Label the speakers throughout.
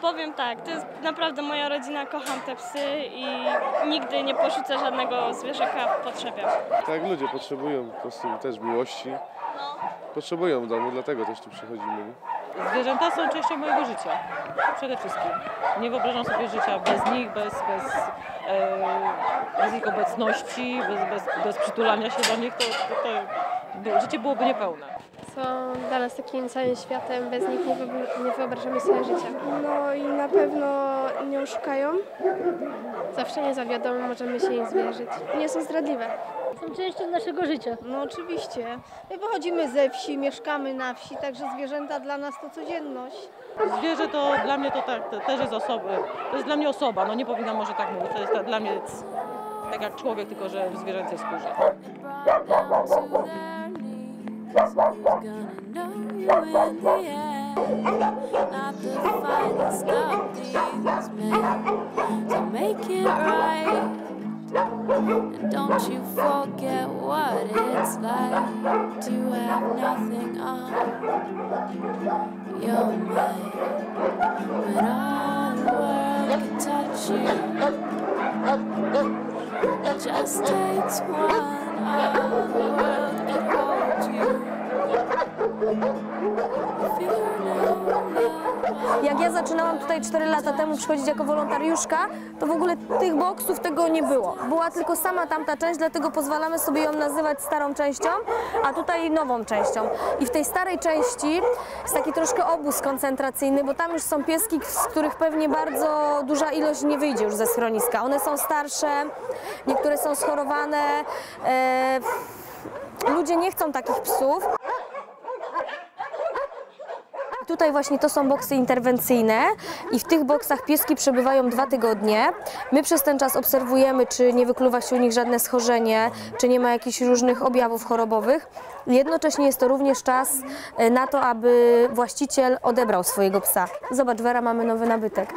Speaker 1: Powiem tak, to jest naprawdę moja rodzina, kocham te psy i nigdy nie porzucę żadnego zwierzaka w potrzebie.
Speaker 2: Tak ludzie potrzebują po prostu też miłości. Potrzebują domu, dlatego też tu przychodzimy.
Speaker 3: Zwierzęta są częścią mojego życia. Przede wszystkim. Nie wyobrażam sobie życia bez nich, bez, bez, e, bez ich obecności, bez, bez, bez przytulania się do nich. To, to, to życie byłoby niepełne.
Speaker 4: są dla nas takim całym światem, bez nich nie, wyob- nie wyobrażamy sobie życia.
Speaker 5: No i na pewno nie oszukają,
Speaker 4: Zawsze nie zawiodą, możemy się im zwierzyć.
Speaker 5: nie są zdradliwe.
Speaker 6: są częścią naszego życia.
Speaker 7: No oczywiście. My pochodzimy ze wsi, mieszkamy na wsi, także zwierzęta dla nas to codzienność.
Speaker 3: Zwierzę to dla mnie to, tak, to też jest osoba. To jest dla mnie osoba. No nie powinnam może tak mówić. To jest dla mnie tak jak człowiek, tylko że w zwierzęcej skórze.
Speaker 8: And don't you forget what it's like to have nothing on your mind. When all the world can touch you, just takes one. All the world can hold you. If you know love.
Speaker 9: Jak ja zaczynałam tutaj 4 lata temu przychodzić jako wolontariuszka, to w ogóle tych boksów tego nie było. Była tylko sama tamta część, dlatego pozwalamy sobie ją nazywać starą częścią, a tutaj nową częścią. I w tej starej części jest taki troszkę obóz koncentracyjny, bo tam już są pieski, z których pewnie bardzo duża ilość nie wyjdzie już ze schroniska. One są starsze, niektóre są schorowane. E, ludzie nie chcą takich psów. Tutaj właśnie to są boksy interwencyjne i w tych boksach pieski przebywają dwa tygodnie. My przez ten czas obserwujemy, czy nie wykluwa się u nich żadne schorzenie, czy nie ma jakichś różnych objawów chorobowych. Jednocześnie jest to również czas e, na to, aby właściciel odebrał swojego psa. Zobacz, Wera, mamy nowy nabytek.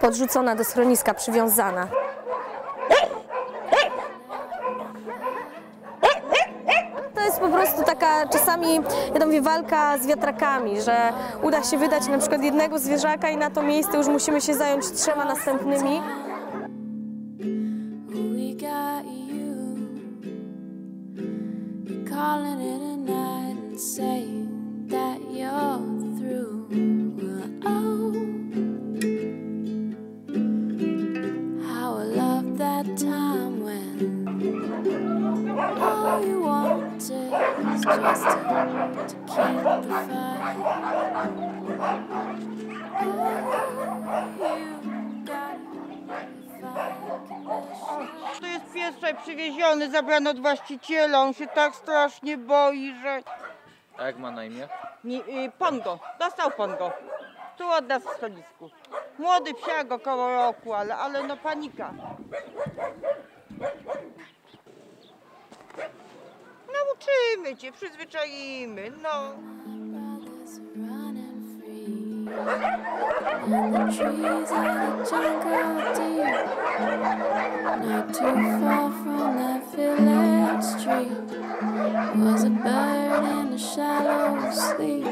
Speaker 9: Podrzucona do schroniska, przywiązana. Po prostu taka czasami, ja to mówię, walka z wiatrakami, że uda się wydać na przykład jednego zwierzaka i na to miejsce już musimy się zająć trzema następnymi.
Speaker 8: Oh, time when all you is just to, to keep the fight. Oh.
Speaker 7: To jest pies tutaj przywieziony, zabrany od właściciela, on się tak strasznie boi, że...
Speaker 10: A jak ma na imię?
Speaker 7: Nie, y, Pongo, dostał Pongo. Tu od nas w stolisku. Młody psiak około roku, ale, ale no panika. Nauczymy cię, przyzwyczaimy, no.
Speaker 8: was a bird in a shallow sleep.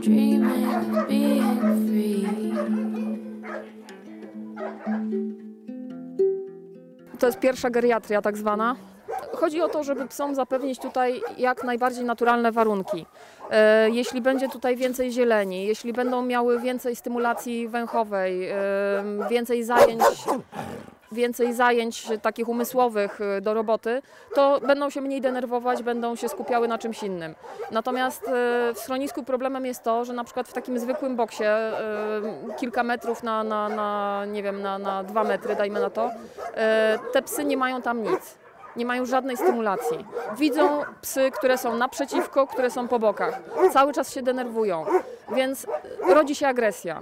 Speaker 8: Dreaming of being free.
Speaker 11: To jest pierwsza geriatria tak zwana. Chodzi o to, żeby psom zapewnić tutaj jak najbardziej naturalne warunki. E, Jeśli będzie tutaj więcej zieleni, jeśli będą miały więcej stymulacji węchowej, e, więcej zajęć, więcej zajęć takich umysłowych e, do roboty, to będą się mniej denerwować, będą się skupiały na czymś innym. Natomiast w schronisku problemem jest to, że na przykład w takim zwykłym boksie kilka metrów na, na, na nie wiem, na, na dwa metry, dajmy na to, te psy nie mają tam nic. Nie mają żadnej stymulacji. Widzą psy, które są naprzeciwko, które są po bokach. Cały czas się denerwują, więc rodzi się agresja.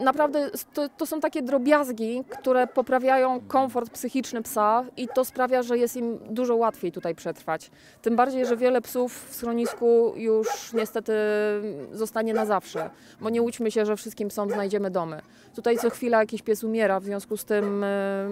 Speaker 11: Naprawdę to, to są takie drobiazgi, które poprawiają komfort psychiczny psa i to sprawia, że jest im dużo łatwiej tutaj przetrwać. Tym bardziej, że wiele psów w schronisku już niestety zostanie na zawsze, bo nie łudźmy się, że wszystkim psom znajdziemy domy. Tutaj co chwila jakiś pies umiera, w związku z tym e,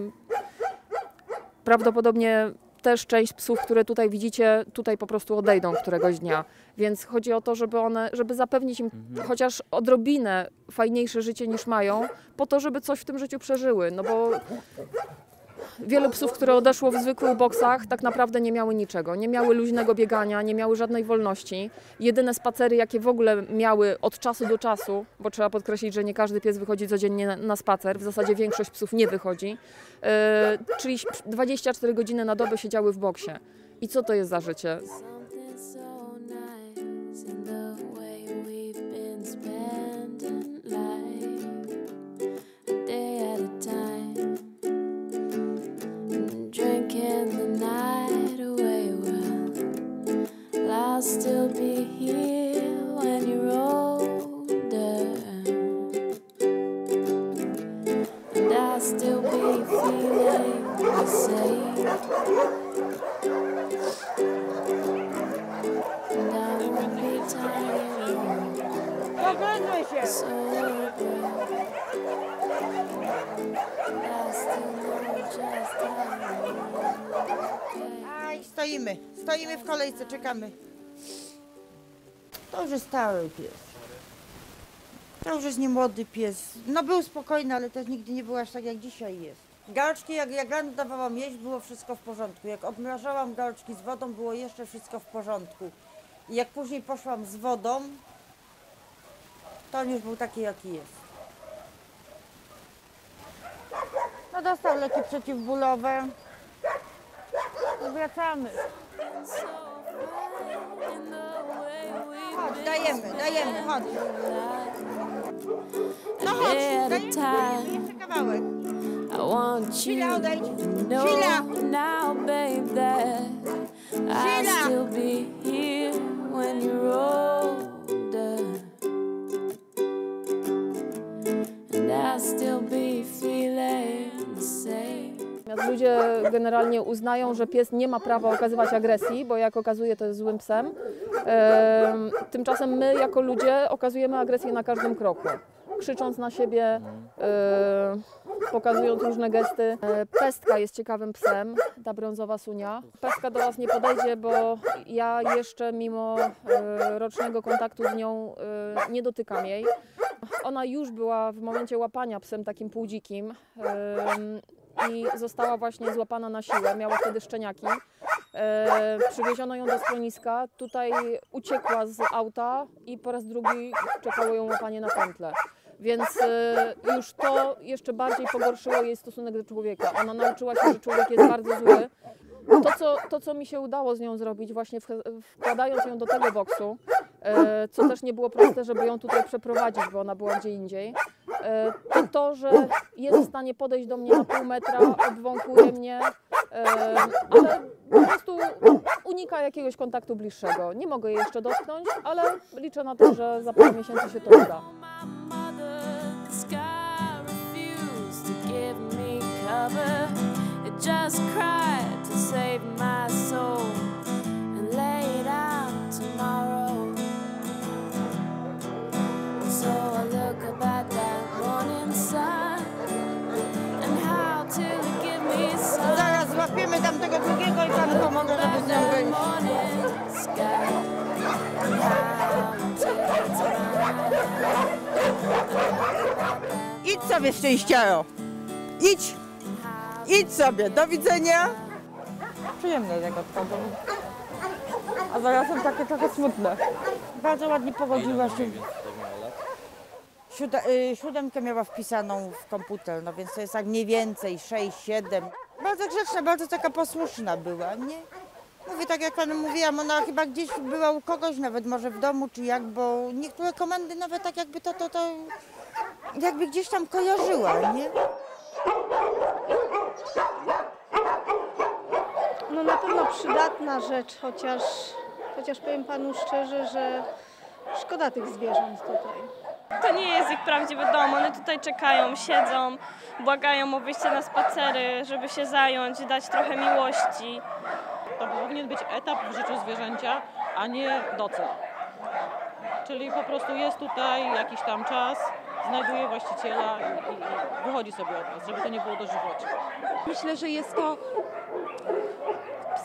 Speaker 11: prawdopodobnie też część psów, które tutaj widzicie, tutaj po prostu odejdą któregoś dnia. Więc chodzi o to, żeby one, żeby zapewnić im chociaż odrobinę fajniejsze życie niż mają, po to, żeby coś w tym życiu przeżyły. No bo wielu psów, które odeszło w zwykłych boksach, tak naprawdę nie miały niczego. Nie miały luźnego biegania, nie miały żadnej wolności. Jedyne spacery, jakie w ogóle miały od czasu do czasu, bo trzeba podkreślić, że nie każdy pies wychodzi codziennie na, spacer, w zasadzie większość psów nie wychodzi, e, czyli 24 godziny na dobę siedziały w boksie. I co to jest za życie?
Speaker 8: Still be feeling the same. I won't be
Speaker 7: się!
Speaker 8: sober. And I still know just how
Speaker 7: Aj, stoimy. Stoimy w kolejce, czekamy. To już stary pies. To już jest nie młody pies. No był spokojny, ale też nigdy nie był aż tak jak dzisiaj jest. Gałczki, jak, jak rano dawałam jeść, było wszystko w porządku. Jak odmrażałam gałczki z wodą, było jeszcze wszystko w porządku. I jak później poszłam z wodą, to on już był taki, jaki jest. No dostał leki przeciwbólowe. No Wracamy. Chodź, dajemy, dajemy, chodź. No
Speaker 8: a at a time. I want you
Speaker 7: Chwila, odejdź.
Speaker 8: to know
Speaker 7: Chwila.
Speaker 8: now, babe, that I'll still be here when you're older. And I'll still be feeling the same.
Speaker 11: Ludzie generalnie uznają, że pies nie ma prawa okazywać agresji, bo jak okazuje, to jest złym psem. Em, Tymczasem my, jako ludzie, okazujemy agresję na każdym kroku. Krzycząc na siebie, pokazując różne gesty. E, Pestka jest ciekawym psem, ta brązowa sunia. Pestka do Was nie podejdzie, bo ja jeszcze mimo e, rocznego kontaktu z nią e, nie dotykam jej. Ona już była w momencie łapania psem takim półdzikim i została właśnie złapana na siłę. Miała wtedy szczeniaki. E, przywieziono ją do schroniska. Tutaj uciekła z auta i po raz drugi czekało ją łapanie na pętlę. Więc e, już to jeszcze bardziej pogorszyło jej stosunek do człowieka. Ona nauczyła się, że człowiek jest bardzo zły. To co, to, co mi się udało z nią zrobić, właśnie wkładając ją do tego boksu, e, co też nie było proste, żeby ją tutaj przeprowadzić, bo ona była gdzie indziej, to to, że jest w stanie podejść do mnie na pół metra, obwąkuje mnie, e, ale po prostu unika jakiegoś kontaktu bliższego. Nie mogę jej jeszcze dotknąć, ale liczę na to, że za parę miesięcy się to uda.
Speaker 8: Just cried to save my soul
Speaker 7: Idź sobie szczęściaro. Idź. Idź sobie. Do widzenia. Przyjemne tego odchodzą. A zarazem takie trochę smutne. Bardzo ładnie pogodziła się. Siód- y, siódemkę miała wpisaną w komputer, no więc to jest tak mniej więcej 6, 7. Bardzo grzeczna, bardzo taka posłuszna była, nie? Mówię tak jak panu mówiłam, ona chyba gdzieś była u kogoś, nawet może w domu czy jak, bo niektóre komendy nawet tak jakby to, to, to jakby gdzieś tam kojarzyła, nie?
Speaker 5: No na pewno przydatna rzecz, chociaż, chociaż powiem panu szczerze, że szkoda tych zwierząt tutaj.
Speaker 1: To nie jest ich prawdziwy dom, one tutaj czekają, siedzą, błagają o wyjście na spacery, żeby się zająć, dać trochę miłości.
Speaker 3: To powinien być etap w życiu zwierzęcia, a nie docel. Czyli po prostu jest tutaj jakiś tam czas, znajduje właściciela i, i, wychodzi sobie od nas, żeby to nie było dożywocie.
Speaker 10: Myślę, że jest to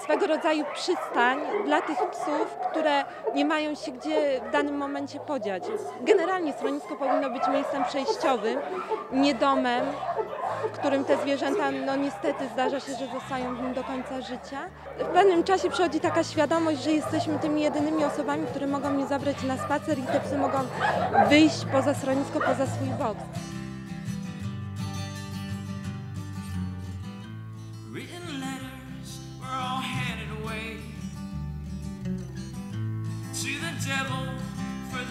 Speaker 10: swego rodzaju przystań dla tych psów, które nie mają się gdzie w danym momencie podziać. Generalnie schronisko powinno być miejscem przejściowym, nie domem, w którym te zwierzęta, no niestety zdarza się, że zostają w nim do końca życia. W pewnym czasie przychodzi taka świadomość, że jesteśmy tymi jedynymi osobami, które mogą mnie zabrać na spacer i te psy mogą wyjść poza schronisko, poza swój boks.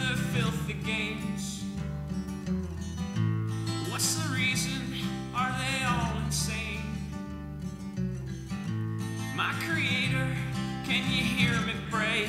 Speaker 12: Their filthy games. What's the reason? Are they all insane? My creator, can you hear me pray?